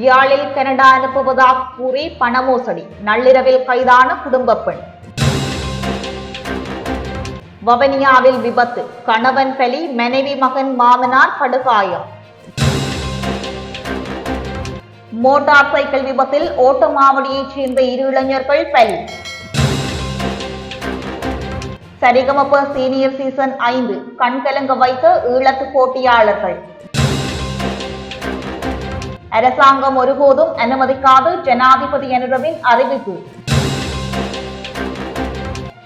யாழில் கனடா அனுப்புவதாக கூறி பண மோசடி நள்ளிரவில் கைதான குடும்ப பெண். வவனியாவில் விபத்து. கணவன் பலி மனைவி மகன் மாமனார் படுகாயம். மோட்டார் சைக்கிள் விபத்தில் ஓட்டமாவடியைச் சேர்ந்த இரு இளைஞர்கள் பலி. சரிகமப சீனியர் சீசன் ஐந்து. கண்கலங்க வைத்த ஈழத்து போட்டியாளர்கள். அரசாங்கம் ஒருபோதும் அனுமதிக்காது ஜனாதிபதி அனுரவின் அறிவிப்பு.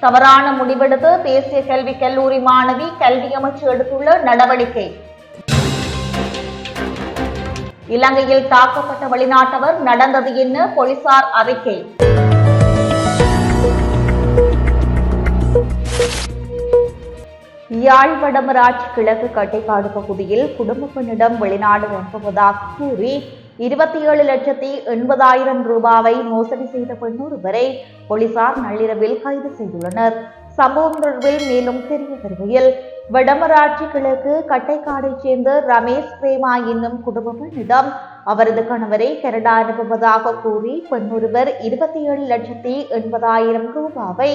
தவறான முடிவெடுத்து தேசிய கல்வி கல்லூரி மாணவி கல்வி அமைச்சு எடுத்துள்ள நடவடிக்கை. இலங்கையில் தாக்கப்பட்ட வெளிநாட்டவர் நடந்தது என்ன போலீசார் அறிக்கை. யாழ் வடமராட்சி கிழக்கு கட்டைக்காடு பகுதியில் குடும்ப பெண்ணிடம் வெளிநாடு அனுப்புவதாக கூறி இருபத்தி ஏழு லட்சத்தி எண்பதாயிரம் ரூபாவை மோசடி செய்த பெண்ணொருவரை போலீசார் நள்ளிரவில் கைது செய்துள்ளனர். சம்பவம் தொடர்பில் மேலும் தெரிய வருகையில் வடமராட்சி கிழக்கு கட்டைக்காடைச் சேர்ந்த ரமேஷ் பிரேமா என்னும் குடும்ப பெண்ணிடம் அவரது கணவரை கனடா அனுப்புவதாக கூறி பெண்ணொருவர் இருபத்தி ஏழு லட்சத்தி எண்பதாயிரம் ரூபாவை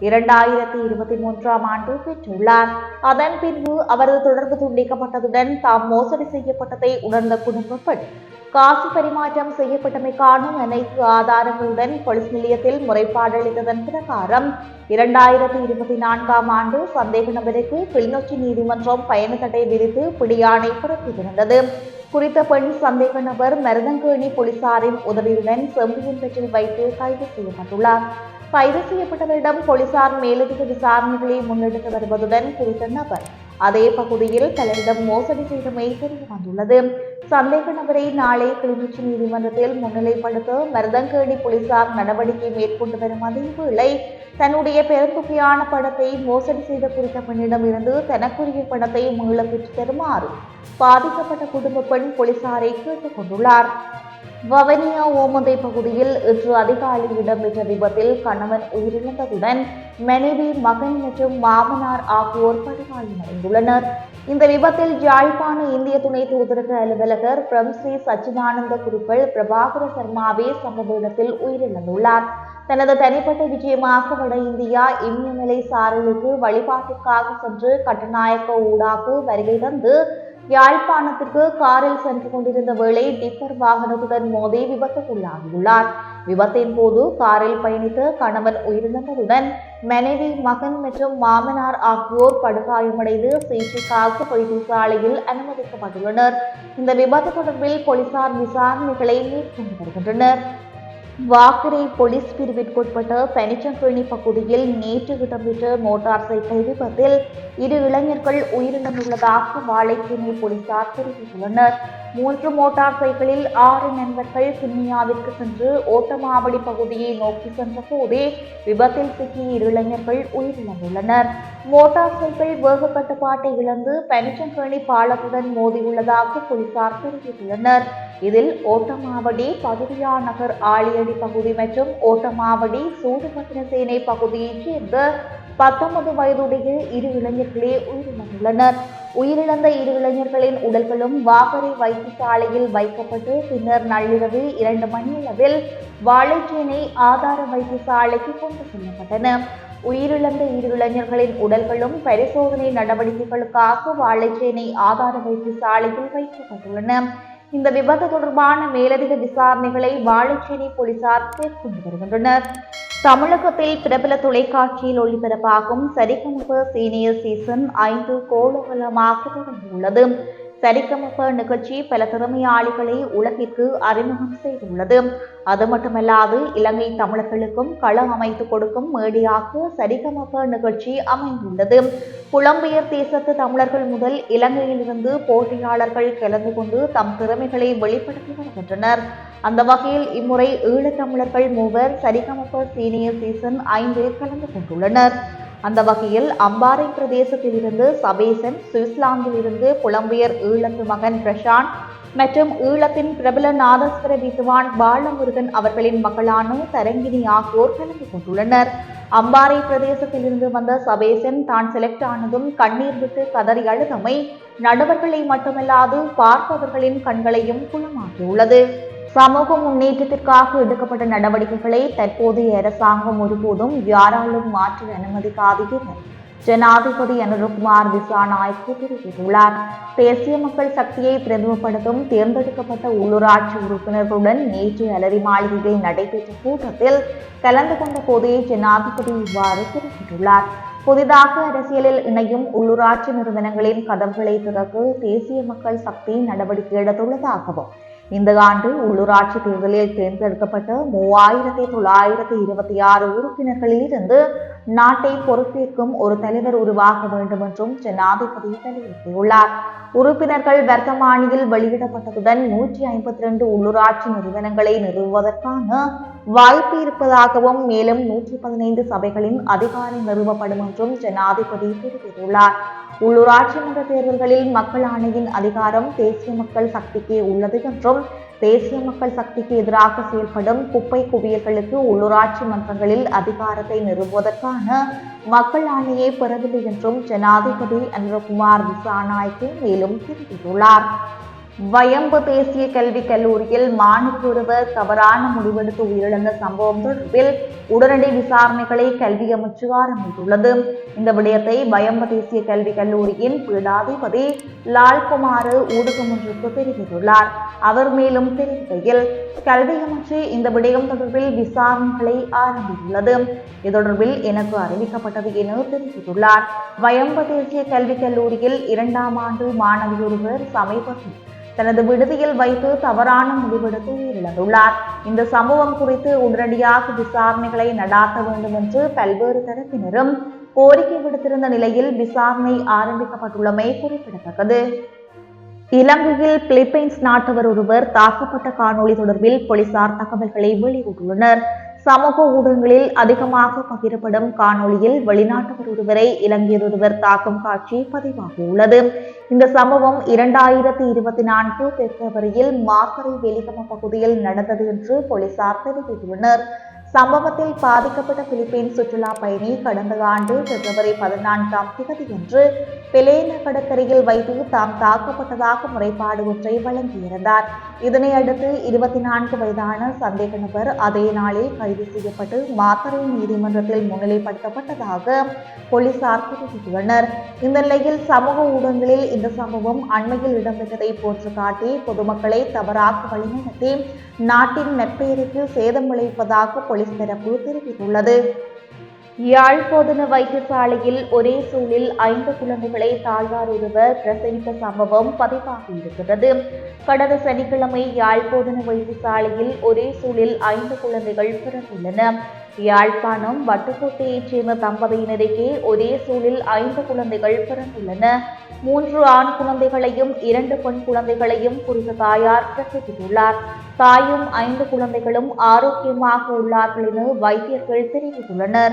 இரண்டாயிரத்தி இருபத்தி மூன்றாம் ஆண்டு பெற்றுள்ளார். அதன் பின்பு அவரது தொடர்பு துண்டிக்கப்பட்டதுடன் தாம் மோசடி செய்யப்பட்டதை உணர்ந்த குடும்ப பெண் காசு பரிமாற்றம் செய்யப்பட்டமைக்கான அனைத்து ஆதாரங்களுடன் போலீஸ் நிலையத்தில் முறைப்பாடு அளித்ததன் பிரகாரம் இரண்டாயிரத்தி இருபத்தி நான்காம் ஆண்டு சந்தேக நபருக்கு கிளிநொச்சி நீதிமன்றம் பயண தடை விதித்து பிடியாணை பிறப்பித்திருந்தது. குறித்த பெண் சந்தேக நபர் மருதங்கேணி போலீசாரின் உதவியுடன் செம்பியன் பெற்றில் வைத்து கைது செய்யப்பட்டுள்ளார். கைது செய்யப்பட்டவரிடம் போலீசார் மேலதிக விசாரணைகளை முன்னெடுத்து வருவதுடன் குறித்த நபர் அதே பகுதியில் பலரிடம் மோசடி செய்தமை தெரிய வந்துள்ளது சந்தேக நபரை நாளை கிளிநொச்சி நீதிமன்றத்தில் முன்னிலைப்படுத்த மருதங்கேணி போலீசார் நடவடிக்கை மேற்கொண்டு வரும் அதே வேளை தன்னுடைய பெருந்தொகையான பணத்தை மோசடி செய்த குறித்த பெண்ணிடமிருந்து தனக்குரிய பணத்தை மீள பெற்று தருமாறு பாதிக்கப்பட்ட குடும்ப பெண் போலீசாரை கேட்டுக் கொண்டுள்ளார். வவனியா ஓமந்தை பகுதியில் இன்று அதிகாலை இடம்பெற்ற விபத்தில் கணவன் உயிரிழந்ததுடன் மனைவி மகன் மற்றும் மாமனார் ஆகியோர் படுகாயமடைந்துள்ளனர் இந்த விபத்தில் யாழ்ப்பாண இந்திய துணை தூதரக அலுவலகர் பிரம்ஸ்ரீ சச்சிதானந்த குருக்கள் பிரபாகர சர்மாவே சம்பவ இடத்தில் உயிரிழந்துள்ளார். தனது தனிப்பட்ட விஜயமாக வட இந்தியா இம்யமலை சாரலுக்கு வழிபாட்டுக்காக சென்று கட்டநாயக்க ஊடாக வருகை தந்து யாழ்ப்பாணத்திற்கு காரில் சென்று கொண்டிருந்த வேளை டிப்பர் வாகனத்துடன் மோதி விபத்துக்குள்ளாகியுள்ளார். விபத்தின் போது காரில் பயணித்த கணவன் உயிரிழந்ததுடன் மனைவி மகன் மற்றும் மாமனார் ஆகியோர் படுகாயமடைந்து சிகிச்சைக்காக வைத்தியசாலையில் அனுமதிக்கப்பட்டுள்ளனர். இந்த விபத்து தொடர்பில் போலீசார் விசாரணைகளை மேற்கொண்டு வருகின்றனர். வாக்கரை போலீஸ் பிரிவிற்குட்பட்ட பனிச்சங்கேணி பகுதியில் நேற்று இடம்பெற்ற மோட்டார் சைக்கிள் விபத்தில் இரு இளைஞர்கள் உயிரிழந்துள்ளதாக வாழைச்சேனை போலீசார் தெரிவித்துள்ளனர். மூன்று மோட்டார் சைக்கிளில் ஆறு நண்பர்கள் கிண்ணியாவிற்கு சென்று ஓட்டமாவடி பகுதியை நோக்கி சென்ற போதே விபத்தில் சிக்கிய இரு இளைஞர்கள் உயிரிழந்துள்ளனர். மோட்டார் சைக்கிள் வேகப்பட்டுப்பாட்டை இழந்து பனிச்சங்கேணி பாலத்துடன் மோதியுள்ளதாக போலீசார் தெரிவித்துள்ளனர். இதில் ஓட்டமாவடி பகுதியா நகர் ஆலியடி பகுதி மற்றும் ஓட்டமாவடி சூடுபட்டினசேனை பகுதியைச் சேர்ந்த பத்தொன்பது வயதுடைய இரு இளைஞர்களே உயிரிழந்துள்ளனர். உயிரிழந்த இரு இளைஞர்களின் உடல்களும் வாகரை வைத்தியசாலையில் வைக்கப்பட்டு பின்னர் நள்ளிரவு இரண்டு மணியளவில் வாழைச்சேனை ஆதார வைத்தியசாலைக்கு கொண்டு செல்லப்பட்டன. உயிரிழந்த இரு இளைஞர்களின் உடல்களும் பரிசோதனை நடவடிக்கைகளுக்காக வாழைச்சேனை ஆதார வைத்தியசாலையில் வைக்கப்பட்டுள்ளன. இந்த விபத்து தொடர்பான மேலதிக விசாரணைகளை வாழைச்சேனை போலீசார் மேற்கொண்டு வருகின்றனர். தமிழகத்தில் பிரபல தொலைக்காட்சியில் ஒளிபரப்பாகும் சரிகமப சீனியர் சீசன் ஐந்து கோலாகலமாக தொடங்கியுள்ளது சரிகமப நிகழ்ச்சி பல திறமையாளிகளை உலகிற்கு அறிமுகம் செய்துள்ளது. அது மட்டுமல்லாது இலங்கை தமிழர்களுக்கும் களம் அமைத்து கொடுக்கும் மேடையாக சரிகமப நிகழ்ச்சி அமைந்துள்ளது. புலம்பெயர் தேசத்து தமிழர்கள் முதல் இலங்கையிலிருந்து போட்டியாளர்கள் கலந்து கொண்டு தம் திறமைகளை வெளிப்படுத்தி வருகின்றனர். அந்த வகையில் இம்முறை ஈழத்தமிழர்கள் மூவர் சரிகமப சீனியர் சீசன் ஐந்தில் கலந்து கொண்டுள்ளனர். அந்த வகையில் அம்பாறை பிரதேசத்திலிருந்து சபேசன் சுவிட்சர்லாந்திலிருந்து புலம்பெயர் ஈழத்து மகன் பிரசாந்த் மற்றும் ஈழத்தின் பிரபல நாதஸ்வர வித்துவான் பாலமுருகன் அவர்களின் மகளான தரங்கினி ஆகியோர் கலந்து கொண்டுள்ளனர். அம்பாறை பிரதேசத்திலிருந்து வந்த சபேசன் தான் செலக்ட் ஆனதும் கண்ணீர் விட்டு கதறி அழுதமை நடுவர்களை மட்டுமல்லாது பார்ப்பவர்களின் கண்களையும் குளமாக்கியுள்ளது சமூக முன்னேற்றத்திற்காக எடுக்கப்பட்ட நடவடிக்கைகளை தற்போதைய அரசாங்கம் ஒருபோதும் யாராலும் மாற்ற அனுமதிக்காது என ஜனாதிபதி அனுரகுமார் திசாநாயக்கு தெரிவித்துள்ளார். தேசிய மக்கள் சக்தியை பிரதிமப்படுத்தும் தேர்ந்தெடுக்கப்பட்ட உள்ளூராட்சி உறுப்பினர்களுடன் நேற்று அலரி மாளிகையில் நடைபெற்ற கூட்டத்தில் கலந்து கொண்ட போதே ஜனாதிபதி இவ்வாறு குறிப்பிட்டுள்ளார். புதிதாக அரசியலில் இணையும் உள்ளூராட்சி நிறுவனங்களின் கதவுகளை திறக்க தேசிய மக்கள் சக்தி நடவடிக்கை எடுத்துள்ளதாகவும் இந்த ஆண்டு உள்ளூராட்சி தேர்தலில் தேர்ந்தெடுக்கப்பட்ட மூவாயிரத்தி தொள்ளாயிரத்தி இருபத்தி ஆறு உறுப்பினர்களில் இருந்து நாட்டை பொறுப்பேற்கும் ஒரு தலைவர் உருவாக வேண்டும் என்றும் ஜனாதிபதி வலியுறுத்தியுள்ளார். உறுப்பினர்கள் வர்த்தமானியில் வெளியிடப்பட்டதுடன் நூற்றி ஐம்பத்தி ரெண்டு உள்ளூராட்சி நிறுவனங்களை நிறுவுவதற்கான வாய்ப்பு இருப்பதாகவும் மேலும் நூற்றி பதினைந்து சபைகளின் அதிகாரம் நிறுவப்படும் என்றும் ஜனாதிபதி தெரிவித்துள்ளார் உள்ளூராட்சி மன்ற தேர்தல்களில் மக்கள் ஆணையின் அதிகாரம் தேசிய மக்கள் சக்திக்கே உள்ளது என்றும் தேசிய மக்கள் சக்திக்கு எதிராக செயல்படும் குப்பை குவியல்களுக்கு உள்ளூராட்சி மன்றங்களில் அதிகாரத்தை நிறுவுவதற்கான மக்கள் ஆணையை பெறவில்லை என்றும் ஜனாதிபதி அனுரகுமார் திசாநாயக்கு மேலும் தெரிவித்துள்ளார். வயம்பு தேசிய கல்விக் கல்லூரியில் மாணவி தவறான முடிவெடுத்து உயிரிழந்த சம்பவம் தொடர்பில் உடனடி விசாரணைகளை கல்வி அமைச்சு ஆரம்பித்துள்ளது இந்த விடயத்தை வயம்பு தேசிய கல்விக் கல்லூரியின் பீடாதிபதி லால்குமார் ஊடகம் ஒன்றுக்கு தெரிவித்துள்ளார். அவர் மேலும் தெரிவிக்கையில் கல்வி அமைச்சு இந்த விடயம் தொடர்பில் விசாரணைகளை ஆரம்பித்துள்ளது. இது தொடர்பில் எனக்கு அறிவிக்கப்பட்டது என தெரிவித்துள்ளார். வயம்பு தேசிய கல்விக் கல்லூரியில் இரண்டாம் ஆண்டு மாணவியொருவர் சமீபத்தில் தனது விடுதியில் வைத்து தவறான முடிவெடுத்து உயிரிழந்துள்ளார் இந்த சம்பவம் குறித்து உடனடியாக விசாரணைகளை நடாத்த வேண்டும் என்று பல்வேறு தரப்பினரும் கோரிக்கை விடுத்திருந்த நிலையில் விசாரணை ஆரம்பிக்கப்பட்டுள்ளமை குறிப்பிடத்தக்கது. இலங்கையில் பிலிப்பைன்ஸ் நாட்டவர் ஒருவர் தாக்கப்பட்ட காணொளி தொடர்பில் போலீசார் தகவல்களை வெளியிட்டுள்ளனர். சமூக ஊடகங்களில் அதிகமாக பகிரப்படும் காணொளியில் வெளிநாட்டவர் ஒருவரை இலங்கையர் ஒருவர் தாக்கும் காட்சி பதிவாகியுள்ளது. இந்த சம்பவம் இரண்டாயிரத்தி இருபத்தி நான்கு பிப்ரவரியில் மாத்தறை வெளிகம பகுதியில் நடந்தது என்று போலீசார் தெரிவித்துள்ளனர். சம்பவத்தில் பாதிக்கப்பட்ட பிலிப்பைன்ஸ் சுற்றுலா பயணி கடந்த ஆண்டு பிப்ரவரி பதினான்காம் தேதியன்று பிலேன கடற்கரையில் வைத்து தாம் தாக்கப்பட்டதாக முறைப்பாடு ஒன்றை வழங்கியிருந்தார். இதனை அடுத்து இருபத்தி நான்கு வயதான சந்தேக நபர் அதே நாளில் கைது செய்யப்பட்டு மாத்தரை நீதிமன்றத்தில் முன்னிலைப்படுத்தப்பட்டதாக போலீசார் தெரிவித்துள்ளனர். இந்த நிலையில் சமூக ஊடகங்களில் இந்த சம்பவம் அண்மையில் இடம்பெற்றதை போன்று காட்டி பொதுமக்களை தவறாக வழிநடத்தி நாட்டின் நெற்பெயருக்கு சேதம் விளைவிப்பதாக போலீஸ் தரப்பு தெரிவித்துள்ளது யாழ் வைத்தியசாலையில் ஒரே சூழில் ஐந்து குழந்தைகளை தாழ்வார் ஒருவர் பிரசவித்த சம்பவம் பதிவாகியிருக்கிறது. கடந்த சனிக்கிழமை யாழ்ப்போதன வைத்தியசாலையில் ஒரே சூழில் ஐந்து குழந்தைகள் பிறந்துள்ளன. யாழ்ப்பாணம் வட்டுக்கோட்டையைச் சேர்ந்த தம்பதியினருக்கே ஒரே சூழில் ஐந்து குழந்தைகள் பிறந்துள்ளன. மூன்று ஆண் குழந்தைகளையும் இரண்டு பெண் குழந்தைகளையும் குறித்த தாயார் பிரசவித்துள்ளார் தாயும் ஐந்து குழந்தைகளும் ஆரோக்கியமாக உள்ளார்கள் என வைத்தியர்கள் தெரிவித்துள்ளனர்.